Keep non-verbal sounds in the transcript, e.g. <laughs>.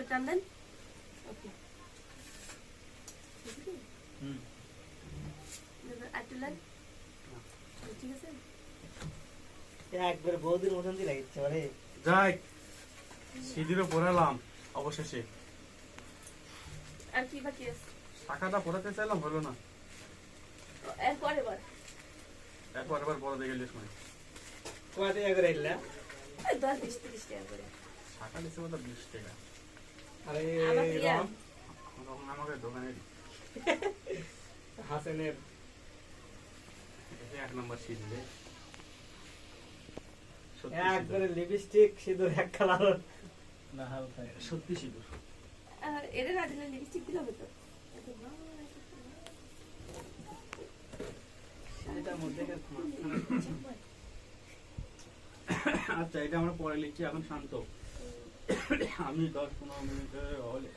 করে টান দেন ওকে ঠিক আছে একবার বৌদির মতন দিয়ে লাগিচ্ছে মানে যাই সিঁড়িরও পড়ালাম অবশেষে। আর কি বাকি আছে? শাখাটা পড়াতে চাইলাম হলো না। এবার? একবার একবার পড়াতে গেলে সময়। কয় টাকা করে এলা ওই দশ বিশ তিরিশ টাকা করে। শাখা বিশ টাকা। <laughs> হাসেনের এক নম্বর সিট একবারে লিপস্টিক সিঁদুর এক কালার না হালকা। সত্যি সিঁদুর। আর এরা না দিলে লিপস্টিক দিলে হতো মধ্যে আচ্ছা এটা আমরা পরে লিখছি এখন শান্ত। <coughs> আমি দশ পনেরো মিনিট হলে